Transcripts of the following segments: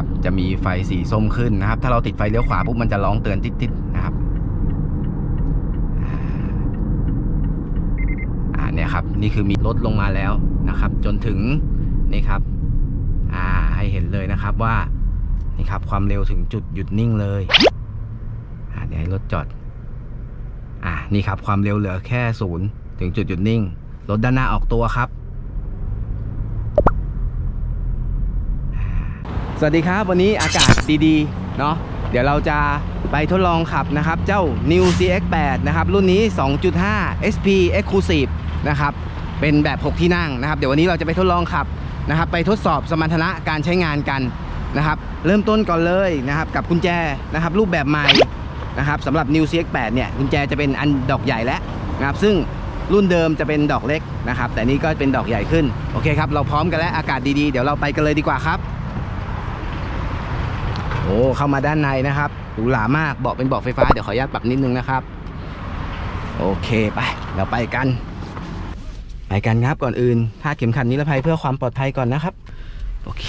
ครับ จะมีไฟสีส้มขึ้นนะครับ ถ้าเราติดไฟเลี้ยวขวาปุ๊บมันจะร้องเตือนติดๆนะครับอ่าอ่าเนี่ยครับ นี่คือมีรถลงมาแล้วนะครับ จนถึงนี่ครับ อ่าให้เห็นเลยนะครับว่านี่ครับ ความเร็วถึงจุดหยุดนิ่งเลยอ่าเดี๋ยวให้รถจอดอ่านี่ครับ ความเร็วเหลือแค่ศูนย์ถึงจุดหยุดนิ่งรถด้านหน้าออกตัวครับ สวัสดีครับ วันนี้อากาศดีๆเนาะเดี๋ยวเราจะไปทดลองขับนะครับ เจ้า New CX8 นะครับ รุ่นนี้ 2.5 SP Exclusive นะครับเป็นแบบ 6 ที่นั่งนะครับ เดี๋ยววันนี้เราจะไปทดลองขับนะครับ ไปทดสอบสมรรถนะการใช้งานกันนะครับ เริ่มต้นก่อนเลยนะครับ กับกุญแจนะครับ รูปแบบใหม่นะครับสำหรับ New CX8 เนี่ยกุญแจจะเป็นอันดอกใหญ่แล้วนะครับ ซึ่งรุ่นเดิมจะเป็นดอกเล็กนะครับ แต่นี่ก็เป็นดอกใหญ่ขึ้นโอเคครับเราพร้อมกันแล้วอากาศดีๆ เดี๋ยวเราไปกันเลยดีกว่าครับ อ้เข้ามาด้านในนะครับหรูหรามากเบาะเป็นเบาะไฟฟ้าเดี๋ยวขออนุญาตปรับนิดนึงนะครับ โอเคไปเราไปกัน ไปกันครับก่อนอื่นคาเข็มขัดนิรภัยเพื่อความปลอดภัยก่อนนะครับ โอเค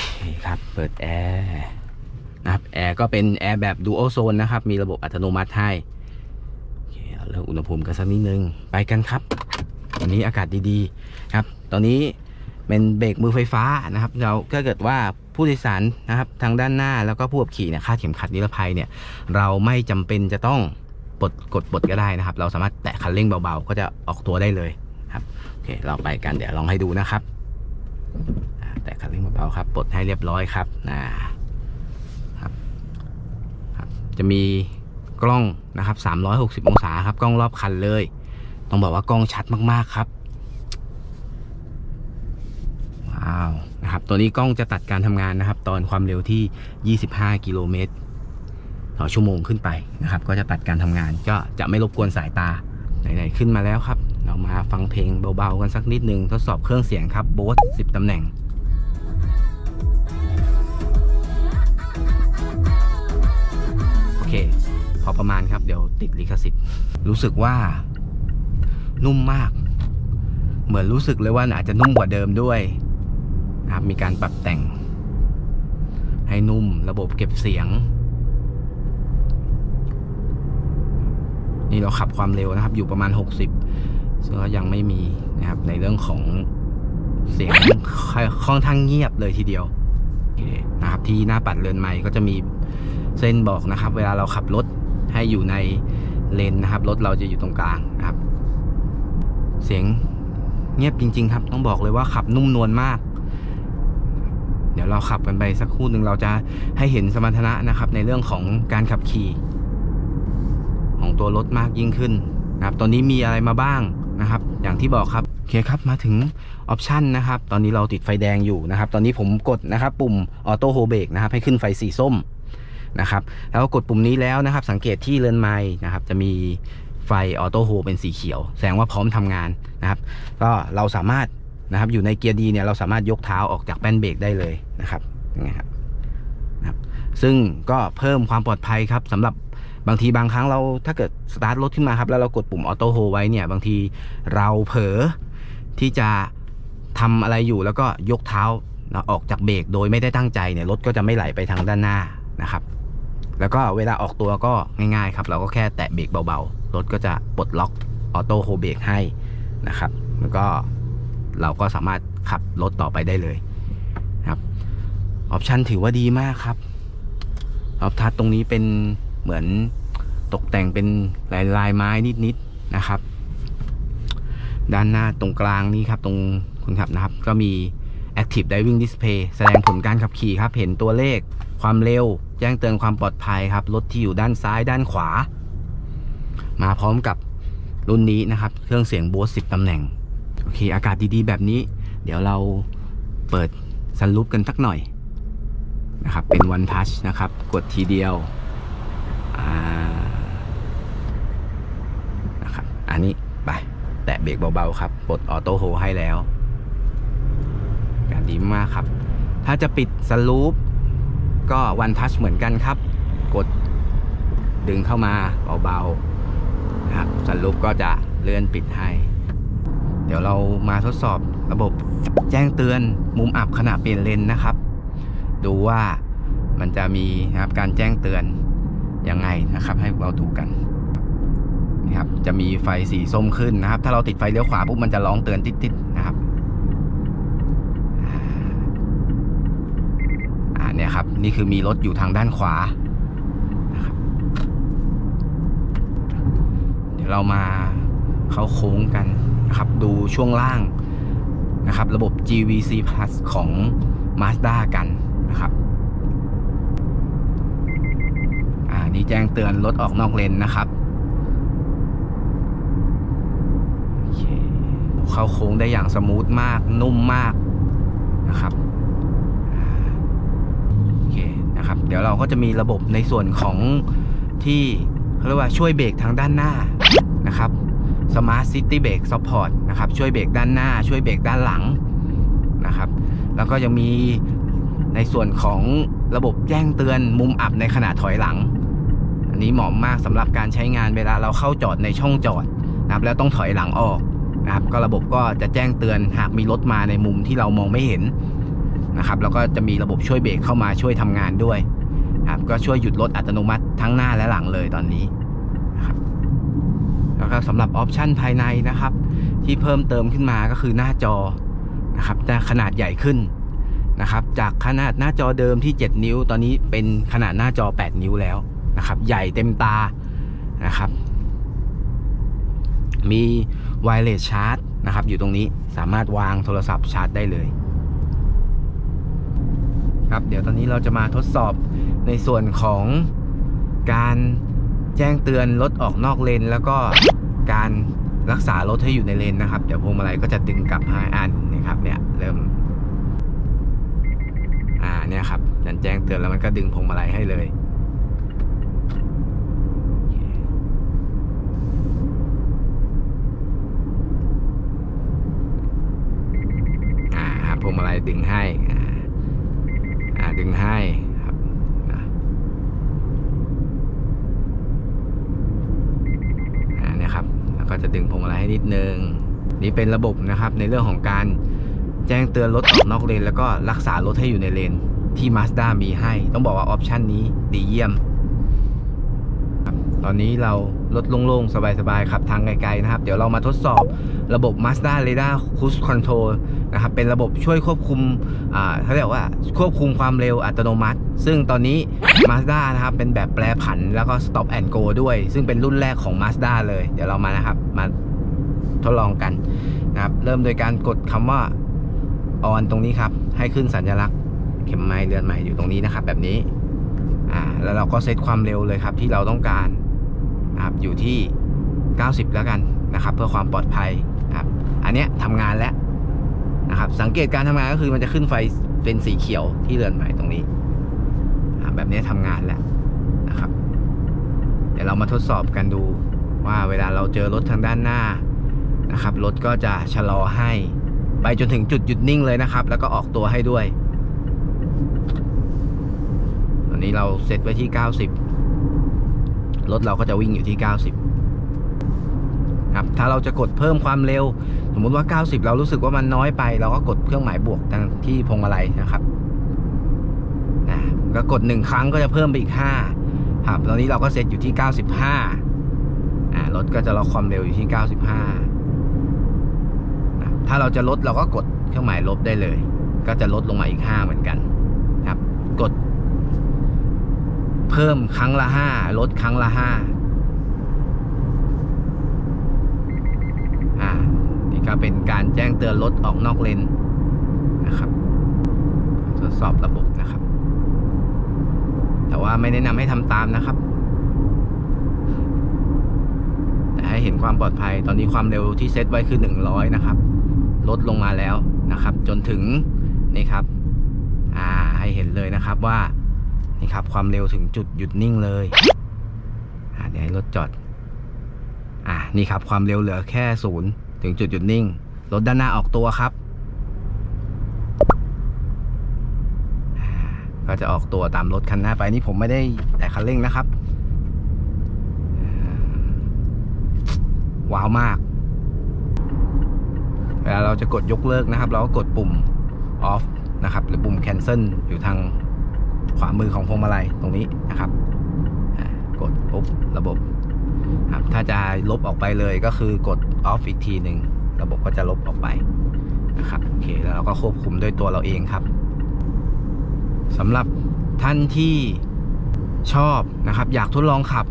ครับ เปิดแอร์นะครับแอร์ก็เป็นแอร์แบบดูโอโซนนะครับ มีระบบอัตโนมัติให้โอเคเรื่องอุณหภูมิกันสักนิดนึง ไปกันครับวันนี้อากาศดีๆครับ ตอนนี้ เป็นเบรกมือไฟฟ้านะครับ เราก็เกิดว่าผู้โดยสารนะครับทางด้านหน้าแล้วก็ผู้ขับขี่เนี่ยคาดเข็มขัดนิรภัยเนี่ยเราไม่จำเป็นจะต้องปลดกดปลดก็ได้นะครับ เราสามารถแตะคันเร่งเบาๆ ก็จะออกตัวได้เลยครับโอเคเราไปกันเดี๋ยวลองให้ดูนะครับแตะคันเร่งเบาๆครับปลดให้เรียบร้อยครับนะครับครับ จะมีกล้องนะครับ360 องศาครับกล้องรอบคันเลย ต้องบอกว่ากล้องชัดมากๆครับ ว้าวนะครับตัวนี้กล้องจะตัดการทำงานนะครับ ตอนความเร็วที่ 25 กิโลเมตรต่อชั่วโมงขึ้นไปนะครับ ก็จะตัดการทำงานก็จะไม่รบกวนสายตาไหนๆขึ้นมาแล้วครับ เรามาฟังเพลงเบาๆกันสักนิดนึงทดสอบเครื่องเสียงครับโบส10ตำแหน่งโอเค พอประมาณครับเดี๋ยวติดลิขสิทธิ์รู้สึกว่านุ่มมาก เหมือนรู้สึกเลยว่าอาจจะนุ่มกว่าเดิมด้วย นะครับมีการปรับแต่ง ให้นุ่มระบบเก็บเสียง นี่เราขับความเร็วนะครับ อยู่ประมาณ 60ซึ่งก็ยังไม่มีนะครับในเรื่องของเสียงค่อนข้างเงียบเลยทีเดียวนะครับที่หน้าปัดเรือนไม้ก็จะมีเส้นบอกนะครับ เวลาเราขับรถให้อยู่ในเลนนะครับรถเราจะอยู่ตรงกลางนะครับ เสียงเงียบจริง ๆ ครับ ต้องบอกเลยว่าขับนุ่มนวลมาก เดี๋ยวเราขับกันไปสักครู่หนึ่งเราจะให้เห็นสมรรถนะนะครับ ในเรื่องของการขับขี่ ของตัวรถมากยิ่งขึ้นนะครับตอนนี้มีอะไรมาบ้างนะครับ อย่างที่บอกครับโอเคครับมาถึงออปชันนะครับ ตอนนี้เราติดไฟแดงอยู่นะครับ ตอนนี้ผมกดนะครับ ปุ่มออโต้โฮเบรกนะครับให้ขึ้นไฟสีส้มนะครับแล้วกดปุ่มนี้แล้วนะครับ สังเกตที่เรือนไม้นะครับจะมีไฟออโต้โฮเป็นสีเขียว แสดงว่าพร้อมทำงานนะครับ ก็เราสามารถ นะครับ อยู่ในเกียร์ดีเนี่ยเราสามารถยกเท้าออกจากแป้นเบรกได้เลยนะครับยังไงครับนะครับ ซึ่งก็เพิ่มความปลอดภัยครับสำหรับบางทีบางครั้งเราถ้าเกิดสตาร์ทรถขึ้นมาครับแล้วเรากดปุ่มออโต้โฮไว้เนี่ย บางทีเราเผลอที่จะทำอะไรอยู่แล้วก็ยกเท้าออกจากเบรกโดยไม่ได้ตั้งใจเนี่ยรถก็จะไม่ไหลไปทางด้านหน้านะครับ แล้วก็เวลาออกตัวก็ง่ายๆครับ เราก็แค่แตะเบรกเบาๆรถก็จะปลดล็อกออโต้โฮเบรกให้นะครับ แล้วก็ เราก็สามารถขับรถต่อไปได้เลยครับออปชันถือว่าดีมากครับออปทัชตรงนี้เป็นเหมือนตกแต่งเป็นลายลายไม้นิดๆนะครับ ด้านหน้าตรงกลางนี้ครับ ตรงคนขับนะครับ ก็มี Active Driving Display แสดงผลการขับขี่ครับ เห็นตัวเลขความเร็ว แจ้งเตือนความปลอดภัยครับ รถที่อยู่ด้านซ้ายด้านขวา มาพร้อมกับรุ่นนี้นะครับ เครื่องเสียงโบส10ตำแหน่ง โอเค อากาศดีๆ แบบนี้ เดี๋ยวเราเปิดซันรูปกันสักหน่อยนะครับ เป็น One Touch นะครับ กดทีเดียวนะครับ อันนี้ไป แตะเบรกเบาๆ ครับปลดออโต้โฮให้แล้วอากาศดีมากครับ ถ้าจะปิดสลูปก็ One Touch เหมือนกันครับ กดดึงเข้ามาเบาๆนะครับสลูปก็จะเลื่อนปิดให้ ดี๋ยวเรามาทดสอบระบบแจ้งเตือนมุมอับขณะเปลี่ยนเลนนะครับ ดูว่ามันจะมีนะครับการแจ้งเตือนยังไงนะครับ ให้เราดูกันนี่ครับจะมีไฟสีส้มขึ้นนะครับ ถ้าเราติดไฟเลี้ยวขวาปุ๊บมันจะร้องเตือนติดๆนะครับอ่าเนี่ยครับนี่คือมีรถอยู่ทางด้านขวานะครับเดี๋ยวเรามาเข้าโค้งกัน ดูช่วงล่างนะครับ ระบบ GVC Plus ของ Mazda กันนะครับอ่านี่แจ้งเตือนรถออกนอกเลนนะครับโอเคเข้าโค้งได้อย่างสมูทมากนุ่มมากนะครับโอเคนะครับ เดี๋ยวเราก็จะมีระบบในส่วนของที่เขาเรียกว่าช่วยเบรกทางด้านหน้านะครับ Smart City Brake Support นะครับ ช่วยเบรกด้านหน้า ช่วยเบรกด้านหลังนะครับ แล้วก็ยังมีในส่วนของระบบแจ้งเตือนมุมอับในขณะถอยหลัง อันนี้เหมาะมากสำหรับการใช้งานเวลาเราเข้าจอดในช่องจอดนะครับแล้วต้องถอยหลังออกนะครับ ก็ระบบก็จะแจ้งเตือนหากมีรถมาในมุมที่เรามองไม่เห็นนะครับ แล้วก็จะมีระบบช่วยเบรกเข้ามาช่วยทำงานด้วยนะครับก็ช่วยหยุดรถอัตโนมัติทั้งหน้าและหลังเลยตอนนี้ แล้วก็สำหรับออปชันภายในนะครับ ที่เพิ่มเติมขึ้นมาก็คือหน้าจอนะครับจะขนาดใหญ่ขึ้นนะครับจากขนาดหน้าจอเดิมที่ 7 นิ้ว ตอนนี้เป็นขนาดหน้าจอ 8 นิ้วแล้วนะครับ ใหญ่เต็มตานะครับ มีไวเลสชาร์จนะครับ อยู่ตรงนี้สามารถวางโทรศัพท์ชาร์จได้เลยครับเดี๋ยวตอนนี้เราจะมาทดสอบในส่วนของการ แจ้งเตือนรถออกนอกเลน แล้วก็การรักษารถให้อยู่ในเลนนะครับ เดี๋ยวพวงมาลัยก็จะดึงกลับให้อันนะครับ เนี่ยเริ่ม อ่าเนี่ยครับมันแจ้งเตือนแล้วมันก็ดึงพวงมาลัยให้เลยอ่าพวงมาลัยดึงให้ อ่า ดึงให้ครับนะ อ่าเนี่ยครับ แล้วก็จะ ดึงพวงมาลัยให้นิดนึง นี่เป็นระบบนะครับในเรื่องของการแจ้งเตือนรถออกนอกเลน แล้วก็รักษารถให้อยู่ในเลน ที่ Mazda มีให้ ต้องบอกว่าออปชันนี้ดีเยี่ยม ตอนนี้เรา รถโล่งๆ สบายๆขับทางไกลๆนะครับ เดี๋ยวเรามาทดสอบระบบ Mazda Radar Cruise Control นะครับ เป็นระบบช่วยควบคุมอ่าเขาเรียกว่าควบคุมความเร็วอัตโนมัติ ซึ่งตอนนี้ Mazda นะครับ เป็นแบบแปรผันแล้วก็ Stop and Go ด้วย ซึ่งเป็นรุ่นแรกของ Mazda เลย เดี๋ยวเรามานะครับ มาทดลองกันนะครับ เริ่มโดยการกดคำว่า on ตรงนี้ครับ ให้ขึ้นสัญลักษณ์ เข็มไม้เลือนไม้อยู่ตรงนี้นะครับ แบบนี้อ่าแล้วเราก็เซตความเร็วเลยครับที่เราต้องการ นะครับอยู่ที่ 90 แล้วกันนะครับ เพื่อความปลอดภัยครับอันเนี้ยทำงานแล้วนะครับ สังเกตการทำงานก็คือมันจะขึ้นไฟเป็นสีเขียวที่เรือนหมายตรงนี้แบบนี้ทำงานแล้วนะครับ เดี๋ยวเรามาทดสอบกันดูว่าเวลาเราเจอรถทางด้านหน้านะครับรถก็จะชะลอให้ไปจนถึงจุดหยุดนิ่งเลยนะครับ แล้วก็ออกตัวให้ด้วย ตอนนี้เราเซตไว้ที่ 90 รถเราก็จะวิ่งอยู่ที่ 90 ครับ ถ้าเราจะกดเพิ่มความเร็ว สมมุติว่า 90 เรารู้สึกว่ามันน้อยไป เราก็กดเครื่องหมายบวกทางที่พวงมาลัยนะครับนะก็กด 1 ครั้งก็จะเพิ่มไปอีก 5 ครับ ตอนนี้เราก็เซตอยู่ที่ 95อ่ารถก็จะรอความเร็วอยู่ที่ 95นะถ้าเราจะลดเราก็กดเครื่องหมายลบได้เลย ก็จะลดลงมาอีก 5 เหมือนกัน ครับ กด เพิ่มครั้งละ5ลดครั้งละ5อ่า นี่ก็เป็นการแจ้งเตือนรถออกนอกเลนนะครับ ทดสอบระบบนะครับ แต่ว่าไม่แนะนำให้ทำตามนะครับ แต่ให้เห็นความปลอดภัยตอนนี้ความเร็วที่เซตไว้คือ 100 นะครับ ลดลงมาแล้วนะครับ จนถึงนี่ครับ อ่าให้เห็นเลยนะครับว่า นี่ครับ ความเร็วถึงจุดหยุดนิ่งเลยเดี๋ยวให้รถจอด อ่านี่ครับ ความเร็วเหลือแค่ศูนย์ถึงจุดหยุดนิ่ง รถด้านหน้าออกตัวครับ ก็จะออกตัวตามรถคันหน้าไปนี่ผมไม่ได้แต่คันเร่งนะครับ ว้าวมาก เวลาเราจะกดยกเลิกนะครับ เราก็กดปุ่ม off นะครับ หรือปุ่ม cancel อยู่ทาง ขวามือของพวงมาลัยตรงนี้นะครับกดปุ๊บระบบครับถ้าจะลบออกไปเลยก็คือกด off อีกทีหนึ่งระบบก็จะลบออกไปนะครับโอเคแล้วเราก็ควบคุมด้วยตัวเราเองครับสำหรับท่านที่ชอบนะครับ อยากทดลองขับ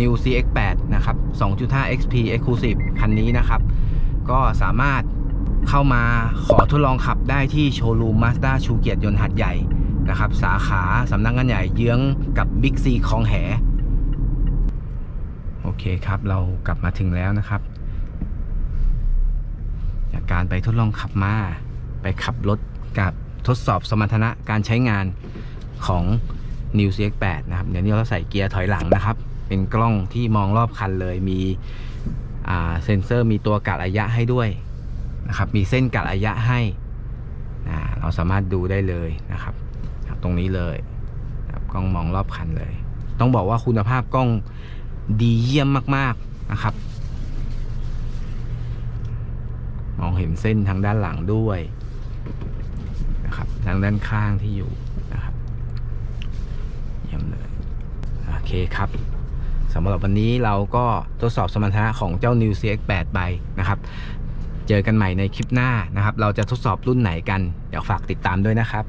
New CX8 นะครับ 2.5 XP Exclusive คันนี้นะครับ ก็สามารถเข้ามาขอทดลองขับได้ที่โชว์รูม Mazda ชูเกียรติยนต์หัดใหญ่ นะครับ สาขาสำนักงานใหญ่เยื้องกับบิ๊กซีคลองแห โอเคครับเรากลับมาถึงแล้วนะครับ จากการไปทดลองขับมา ไปขับรถกับทดสอบสมรรถนะการใช้งานของ New CX8 นะครับ เดี๋ยวนี้เราใส่เกียร์ถอยหลังนะครับ เป็นกล้องที่มองรอบคันเลยมีเซ็นเซอร์มีตัวกะระยะให้ด้วยนะครับ มีเส้นกะระยะให้ เราสามารถดูได้เลยนะครับ ตรงนี้เลยครับกล้องมองรอบคันเลย ต้องบอกว่าคุณภาพกล้องดีเยี่ยมมาก ๆนะครับ มองเห็นเส้นทางด้านหลังด้วยนะครับทางด้านข้างที่อยู่นะครับเยี่ยมเลยโอเคครับสำหรับวันนี้เราก็ทดสอบสมรรถนะของเจ้า New CX8 ไปนะครับ เจอกันใหม่ในคลิปหน้านะครับ เราจะทดสอบรุ่นไหนกัน เดี๋ยวฝากติดตามด้วยนะครับ